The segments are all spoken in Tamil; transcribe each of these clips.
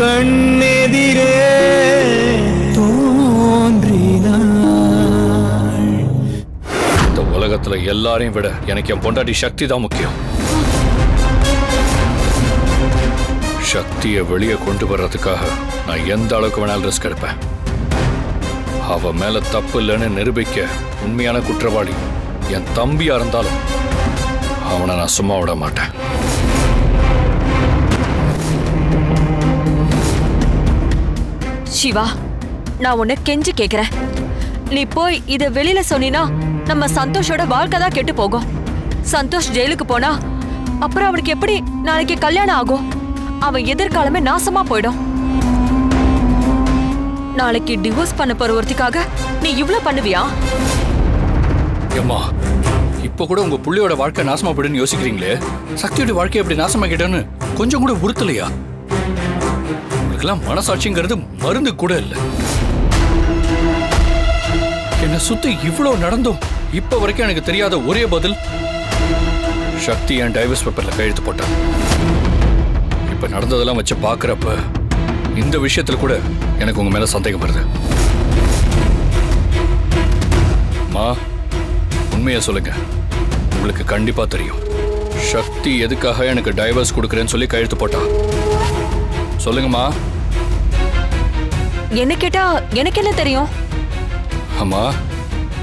கண்ணெதிரே இந்த உலகத்துல எல்லாரையும் விட எனக்கு என் பொண்டாட்டி சக்தி தான் முக்கியம். சக்தியை வெளியே கொண்டு வர்றதுக்காக நான் எந்த அளவுக்கு வேணாலும் ரிஸ்க் எடுப்பேன். அவ மேல தப்பு இல்லைன்னு நிரூபிக்க உண்மையான குற்றவாளி என் தம்பியா இருந்தாலும் அவனை நான் சும்மா விட மாட்டேன். சிவா நான் உன்னை கெஞ்சி கேக்குறேன். நீ போய் இத வெளியில சொன்னினா நம்ம சந்தோஷோட வாழ்க்கை தான் கெட்டு போகும். சந்தோஷ் ஜெயிலுக்கு போனா அப்புறம் அவனுக்கு எப்படி நாளைக்கு கல்யாணம் ஆகும்? அவன் எதிர்காலமே நாசமா போயிடும். நாளைக்கு டிவோர்ஸ் பண்ண போற ஒருத்திக்காக நீ இவ்ளோ பண்ணுவியா? ஏம்மா இப்போ கூட உங்க புள்ளியோட வாழ்க்கை நாசமா போயிடுன்னு யோசிக்கிறீங்களே? சக்தியோட வாழ்க்கை எப்படி நாசமாக்கிட்டேன்னு கொஞ்சம் கூட உறுத்தலையா? உங்களுக்கெல்லாம் மனசாட்சிங்கிறது மருந்து கூட இல்லை. என்னை சுத்தி இவ்வளோ நடந்தும் இப்ப வரைக்கும் எனக்கு தெரியாத ஒரே பதில் சக்தி என் டைவர்ஸ் பேப்பர்ல கையெழுத்து போட்டான் இப்ப நடந்ததெல்லாம் வச்சு பாக்குறப்ப இந்த விஷயத்துல கூட எனக்கு உங்க மேல சந்தேகம் வருது. மா உண்மையை சொல்லுங்க. உங்களுக்கு கண்டிப்பா தெரியும். சக்தி எதுக்காக எனக்கு டைவர்ஸ் கொடுக்குறேன்னு சொல்லி கையெழுத்து போட்டா சொல்லுங்கம்மா. என்ன கேட்டா எனக்கு என்ன தெரியும்? அம்மா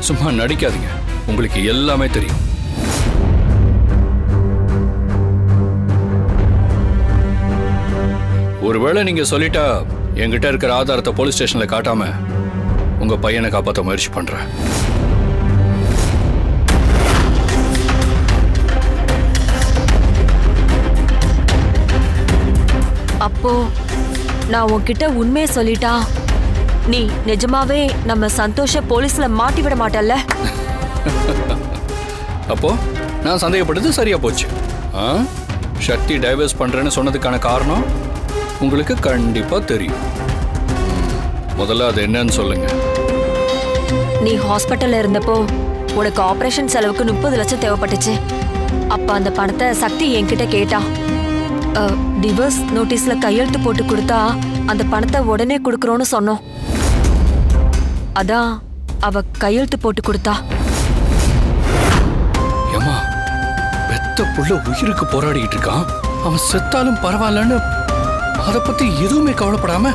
சும்மா நடிக்காதீங்க. உங்களுக்கு எல்லாமே தெரியும். ஒருவேளை நீங்க சொல்லிட்டா என்கிட்ட இருக்கிற ஆதாரத்தை போலீஸ் ஸ்டேஷன்ல காட்டாம உங்க பையனை காப்பாற்ற முயற்சி பண்றேன். அப்போ நான் உன்கிட்ட உண்மையை சொல்லிட்டா நீ நிஜமாவே நம்ம சந்தோஷ போலீஸ்ல மாட்டி விட மாட்டல்ல? அப்போ நான் சந்தேகப்பட்டது சரியா போச்சு. சக்தி டைவர்ஸ் பண்றேன்னு சொன்னதுக்கான காரணம் உங்களுக்கு கண்டிப்பா தெரியும். முதல்ல அது என்னன்னு சொல்லுங்க. நீ ஹாஸ்பிட்டல்ல இருந்தப்போ உனக்கு ஆபரேஷன் செலவுக்கு முப்பது லட்சம் தேவைப்பட்டுச்சு. அப்ப அந்த பணத்தை சக்தி என்கிட்ட கேட்டா டிவர்ஸ் நோட்டீஸ்ல கையெழுத்து போட்டு கொடுத்தா அந்த பணத்தை உடனே கொடுக்கறோன்னு சொன்னோம். அதான் அவ கையெழுத்து போட்டு கொடுத்தா. ஏமா பெத்த புள்ள உயிருக்கு போராடிட்டு இருக்கான். அவன் செத்தாலும் பரவாயில்லன்னு அதை பத்தி எதுவுமே கவலைப்படாம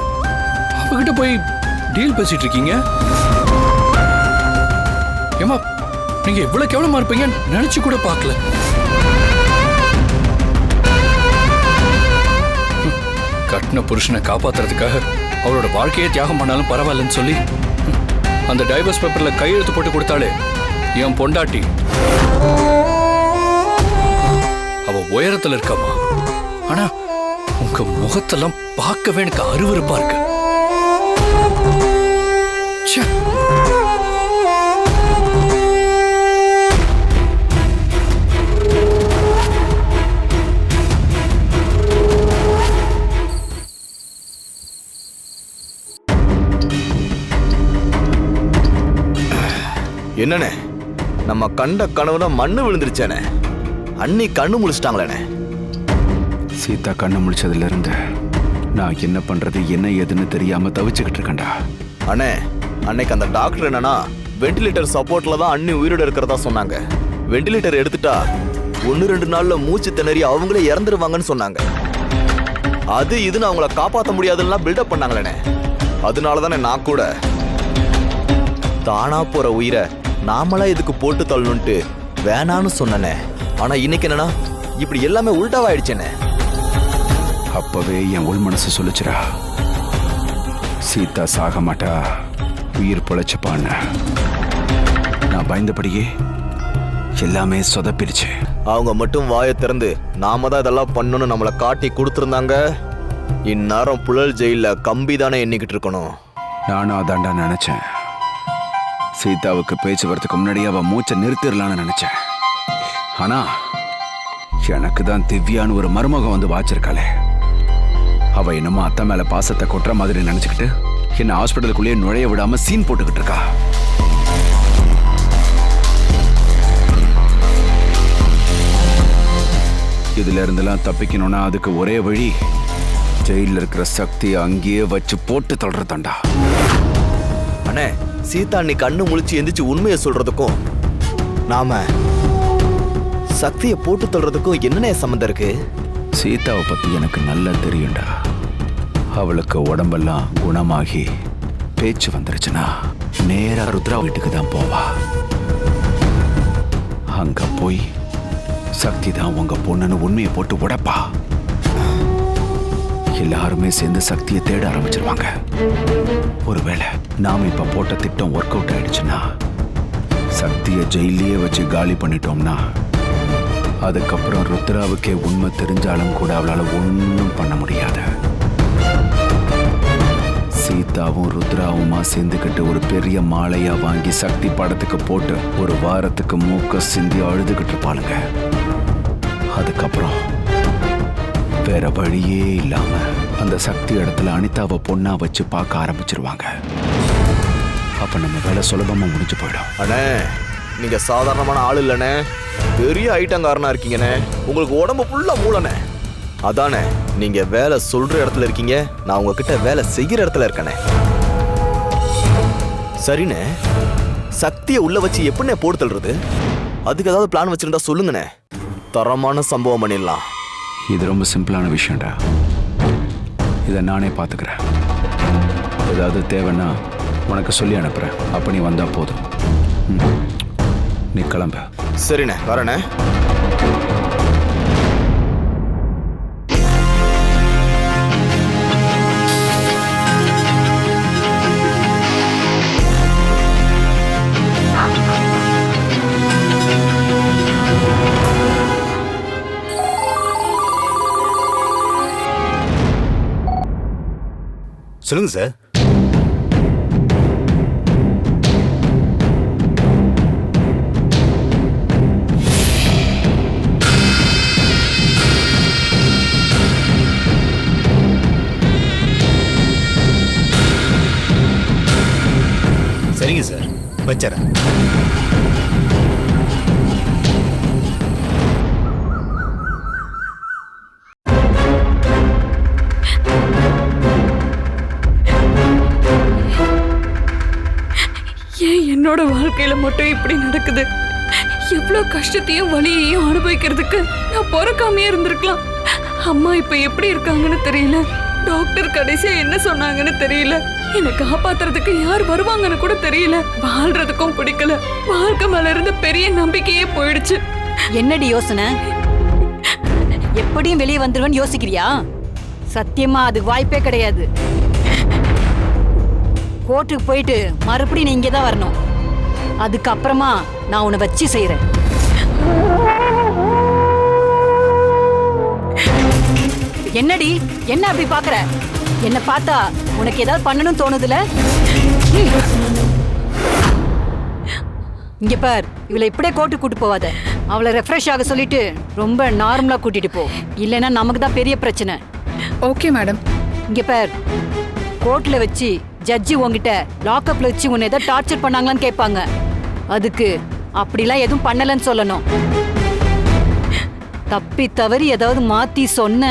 அவகிட்ட போய் டீல் பேசிட்டு இருக்கீங்க? ஏமா நீங்க எவ்வளவு கேவலமா இருப்பீங்க நினைச்சு கூட பார்க்கல. கட்டின புருஷனை காப்பாத்துறதுக்காக அவளோட வாழ்க்கையை தியாகம் பண்ணாலும் பரவாயில்லன்னு சொல்லி அந்த டைவர்ஸ் பேப்பர்ல கையெழுத்து போட்டு கொடுத்தாலே என் பொண்டாட்டி. அவ உயரத்துல இருக்காமா? ஆனா உங்க முகத்தெல்லாம் பார்க்கவே எனக்கு அருவருப்பா இருக்கு. என்னண்ணே? நம்ம கண்ட கனவுல மண்ணு விழுந்துருச்சானே அண்ணி கண்ணு முழிச்சிட்டாங்களேண்ணே. சீதா கண்ணு முழிச்சதுல இருந்து நான் என்ன பண்றது என்ன ஏதுன்னு தெரியாம தவிச்சுக்கிட்டு இருக்கேன்டா. அண்ணே அன்னைக்கு அந்த டாக்டர் என்னன்னா வென்டிலேட்டர் சப்போர்ட்ல தான் அண்ணி உயிரோட இருக்கிறதா சொன்னாங்க. வென்டிலேட்டர் எடுத்துட்டா ஒன்று ரெண்டு நாள்ல மூச்சு திணறி அவங்களே இறந்துருவாங்கன்னு சொன்னாங்க. அது இதுன்னு அவங்கள காப்பாற்ற முடியாதுன்னா பில்டப் பண்ணாங்களேண்ணே. அதனால தானே நான் கூட தானா போற உயிரை நாமளா இதுக்கு போட்டு தள்ளணுன்ட்டு வேணான்னு சொன்னனே. ஆனா இன்னைக்கு என்னன்னா இப்படி எல்லாமே உல்டாவாயிடுச்சேனே. அப்பவே என் உள் மனசு சொல்லுச்சுடா. சீதா சாக மாட்டா. உயிர் பொழைச்சுப்பான்னு. நான் பயந்தபடியே எல்லாமே சொதப்பிடுச்சு. அவங்க மட்டும் வாயை திறந்து நாம தான் இதெல்லாம் பண்ணணும்னு நம்மளை காட்டி கொடுத்துருந்தாங்க. இந்நேரம் புழல் ஜெயில கம்பி தானே எண்ணிக்கிட்டு இருக்கணும். நானும் அதாண்டா நினைச்சேன். சீதாவுக்கு பேச்சு வரதுக்கு முன்னாடியே அவள் மூச்சை நிறுத்திடலான்னு நினைச்சேன். ஆனா எனக்கு தான் திவ்யான்னு ஒரு மருமகம் வந்து வாச்சிருக்காளே. அவ என்னமோ அத்தை மேல பாசத்தை கொட்டுற மாதிரி நினைச்சுக்கிட்டு என்ன ஹாஸ்பிட்டலுக்குள்ளேயே நுழைய விடாம சீன் போட்டுக்கிட்டு இருக்கா. இதுல இருந்தெல்லாம் தப்பிக்கணும்னா அதுக்கு ஒரே வழி ஜெயில இருக்கிற சக்தியை அங்கேயே வச்சு போட்டு தள்ளுறதாண்டா அண்ணே சீதா நீ கண்ணு முழிச்சு எந்திரிச்சு உண்மையை சொல்றதுக்கும் நாம சக்தியை போட்டு தள்ளுறதுக்கும் என்னென்ன சம்மந்தம் இருக்கு? சீதாவை பத்தி எனக்கு நல்லா தெரியும்டா. அவளுக்கு உடம்பெல்லாம் குணமாகி பேச்சு வந்துருச்சுன்னா நேரா ருத்ரா வீட்டுக்கு தான் போவா. அங்க போய் சக்தி தான் உங்க பொண்ணுன்னு உண்மையை போட்டு உடப்பா. எல்லாருமே சேர்ந்து சக்தியை தேட ஆரம்பிச்சிருவாங்க. ஒருவேளை நாம் இப்ப போட்ட திட்டம் ஒர்க் அவுட் ஆயிடுச்சுன்னா சக்தியை ஜெயிலே வச்சு காலி பண்ணிட்டோம்னா அதுக்கப்புறம் ருத்ராவுக்கே உண்மை தெரிஞ்சாலும் கூட அவளால் ஒன்றும் பண்ண முடியாது. சீதாவும் ருத்ராவுமா சேர்ந்துக்கிட்டு ஒரு பெரிய மாலையா வாங்கி சக்தி படத்துக்கு போட்டு ஒரு வாரத்துக்கு மூக்க சிந்தி அழுதுகிட்டு இருப்பாளுங்க. அதுக்கப்புறம் வேற வழியே இல்லாம அந்த சக்தி இடத்துல அனிதாவை பொண்ணா வச்சு பார்க்க ஆரம்பிச்சிருவாங்க. அப்ப நம்ம வேலை சுலபமா முடிஞ்சு போயிடும். அண்ணே நீங்க சாதாரணமான ஆள் இல்லைண்ணே. பெரிய ஐட்டங்காரனா இருக்கீங்கண்ணே. உங்களுக்கு உடம்பு ஃபுல்லா மூலண்ணே அதானே நீங்க வேலை சொல்ற இடத்துல இருக்கீங்க. நான் உங்ககிட்ட வேலை செய்யற இடத்துல இருக்கேனே சரிண்ணே. சக்தியை உள்ள வச்சு எப்படிண்ணே போட்டு தள்ளுறது அதுக்கு ஏதாவது பிளான் வச்சிருந்தா சொல்லுங்கண்ணே. தரமான சம்பவம் பண்ணிடலாம். இது ரொம்ப சிம்பிளான விஷயம்டா. இதை நானே பார்த்துக்கிறேன். ஏதாவது தேவைன்னா உனக்கு சொல்லி அனுப்புகிறேன் அப்போ நீ வந்தால் போதும். ம். நீ கிளம்ப. சரிண்ணே வரேண்ணே. சொல்லுங்க சார். சரிங்க சார். வச்சுறேன். என்னோட வாழ்க்கையில மட்டும் இப்படி நடக்குது. எவ்வளோ கஷ்டத்தையும் வழியையும் அனுபவிக்கிறதுக்கு நான் பிறக்காமையே இருந்திருக்கலாம். அம்மா இப்போ எப்படி இருக்காங்கன்னு தெரியல. டாக்டர் கடைசியா என்ன சொன்னாங்கன்னு தெரியல. என்னை காப்பாத்துறதுக்கு யார் வருவாங்கன்னு கூட தெரியல. வாழ்றதுக்கும் பிடிக்கல. வாழ்க்கை மேல இருந்த பெரிய நம்பிக்கையே போயிடுச்சு. என்னடி யோசனை? எப்படியும் வெளியே வந்துருவேன்னு யோசிக்கிறியா? சத்தியமா அது வாய்ப்பே கிடையாது. கோர்ட்டுக்கு போயிட்டு மறுபடியும் நீ இங்கே தான் வரணும். அதுக்கப்புறமா நான் உன்னை வச்சு செய்கிறேன் என்னடி? என்ன அப்படி பார்க்கற என்ன பார்த்தா உனக்கு ஏதாவது பண்ணணும்னு தோணுதுல? இங்க பார் இவளை இப்படியே கோர்ட்டு கூட்டு போவாத. அவளை ரெஃப்ரெஷ் ஆக சொல்லிட்டு ரொம்ப நார்மலா கூட்டிட்டு போ. இல்லைன்னா நமக்கு தான் பெரிய பிரச்சனை. ஓகே மேடம் இங்க பார் கோர்ட்ல வச்சு ஜட்ஜி உன்கிட்ட லாக்அப்ல வச்சு உன்னை ஏதோ டார்ச்சர் பண்ணாங்களான்னு கேட்பாங்க. அதுக்கு அப்படிலாம் எதுவும் பண்ணலன்னு சொல்லணும். தப்பி தவறி ஏதாவது மாத்தி சொன்ன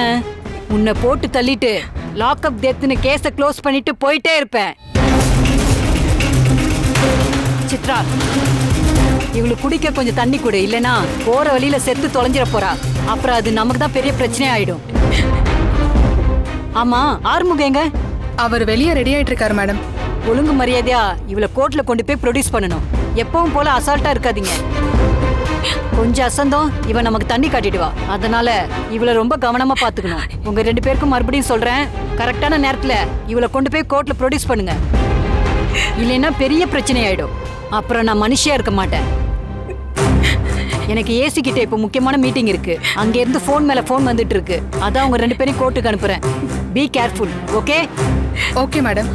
உன்னை போட்டு தள்ளிட்டு லாக்அப் டெத்துன்னு கேஸை க்ளோஸ் பண்ணிட்டு போயிட்டே இருப்பேன். சித்ரா இவளுக்கு குடிக்க கொஞ்சம் தண்ணி கொடு. இல்லனா போற வழியில செத்து தொலைஞ்சிட போறா. அப்புறம் அது நமக்கு தான் பெரிய பிரச்சனை ஆயிடும் ஆமா ஆறுமுக எங்க? அவர் வெளியே ரெடி ஆயிட்டு இருக்காரு மேடம் ஒழுங்கு மரியாதையா இவளை கோர்ட்ல கொண்டு போய் ப்ரொடியூஸ் பண்ணணும். எப்பவும் போல அசால்ட்டா இருக்காதீங்க. கொஞ்சம் அசந்தம் இவன் நமக்கு தண்ணி காட்டிடுவா அதனால இவளை ரொம்ப கவனமா பாத்துக்கணும் உங்க ரெண்டு பேருக்கும் மறுபடியும் சொல்றேன் கரெக்டான நேரத்துல இவளை கொண்டு போய் கோர்ட்ல ப்ரொடியூஸ் பண்ணுங்க. இல்லைன்னா பெரிய பிரச்சனை ஆயிடும் அப்புறம் நான் மனுஷியா இருக்க மாட்டேன். எனக்கு ஏசி கிட்ட இப்போ முக்கியமான மீட்டிங் இருக்கு. அங்க இருந்து ஃபோன் மேல ஃபோன் வந்துட்டு இருக்கு. அதான் உங்க ரெண்டு பேரையும் கோர்ட்டுக்கு அனுப்புறேன். Be careful okay okay madam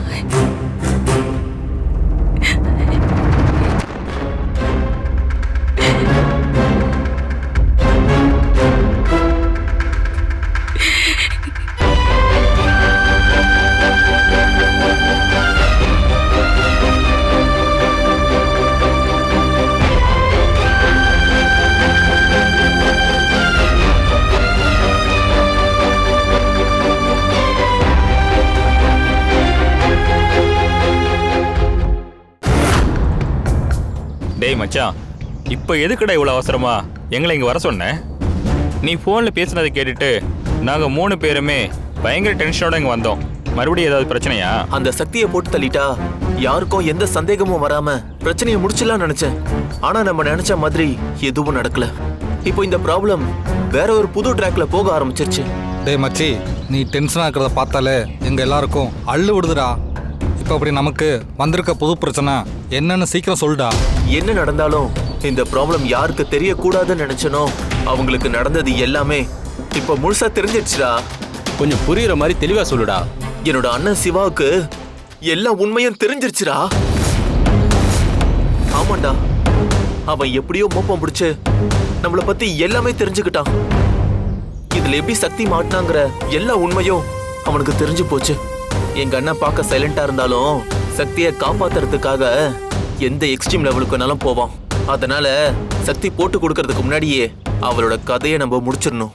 மச்சான் இப்போ எதுக்குடா இவ்வளோ அவசரமா? எங்களை இங்கே வர சொன்ன? நீ ஃபோனில் பேசுனதை கேட்டுட்டு நாங்கள் மூணு பேருமே பயங்கர டென்ஷனோட இங்கே வந்தோம். மறுபடியும் ஏதாவது பிரச்சனையா? அந்த சக்தியை போட்டு தள்ளிட்டா யாருக்கும் எந்த சந்தேகமும் வராம பிரச்சனையை முடிச்சிடலாம் நினைச்சேன். ஆனா நம்ம நினைச்ச மாதிரி எதுவும் நடக்கல. இப்போ இந்த ப்ராப்ளம் வேற ஒரு புது ட்ராக்ல போக ஆரம்பிச்சிருச்சு. டேய் மச்சி நீ டென்ஷனாக இருக்கிறத பார்த்தாலே எங்கள் எல்லாருக்கும் அள்ளு விடுதுடா. இப்போ அப்படி நமக்கு வந்திருக்க புது பிரச்சனை. என்னன்னு சீக்கிரம் சொல்லுடா என்ன நடந்தாலும் இந்த ப்ராப்ளம் யாருக்கு தெரியக்கூடாதுன்னு நினைச்சனோ அவங்களுக்கு நடந்தது எல்லாமே இப்போ முழுசா தெரிஞ்சிடுச்சுடா. கொஞ்சம் புரியுற மாதிரி தெளிவா சொல்லுடா. என்னோட அண்ணன் சிவாவுக்கு எல்லா உண்மையும் தெரிஞ்சிருச்சுடா. ஆமாண்டா. அவன் எப்படியோ மோப்பம் பிடிச்சு நம்மள பத்தி எல்லாமே தெரிஞ்சுக்கிட்டான். இதுல எப்படி சக்தி மாட்டினாங்கிற எல்லா உண்மையும் அவனுக்கு தெரிஞ்சு போச்சு. எங்க அண்ணன் பார்க்க சைலண்டா இருந்தாலும் சக்தியை காப்பாத்துறதுக்காக எந்த எக்ஸ்ட்ரீம் லெவலுக்கு வேணாலும் போவான். அதனால சக்தி போட்டு கொடுக்கறதுக்கு முன்னாடியே அவளோட கதையை நம்ம முடிச்சிடணும்.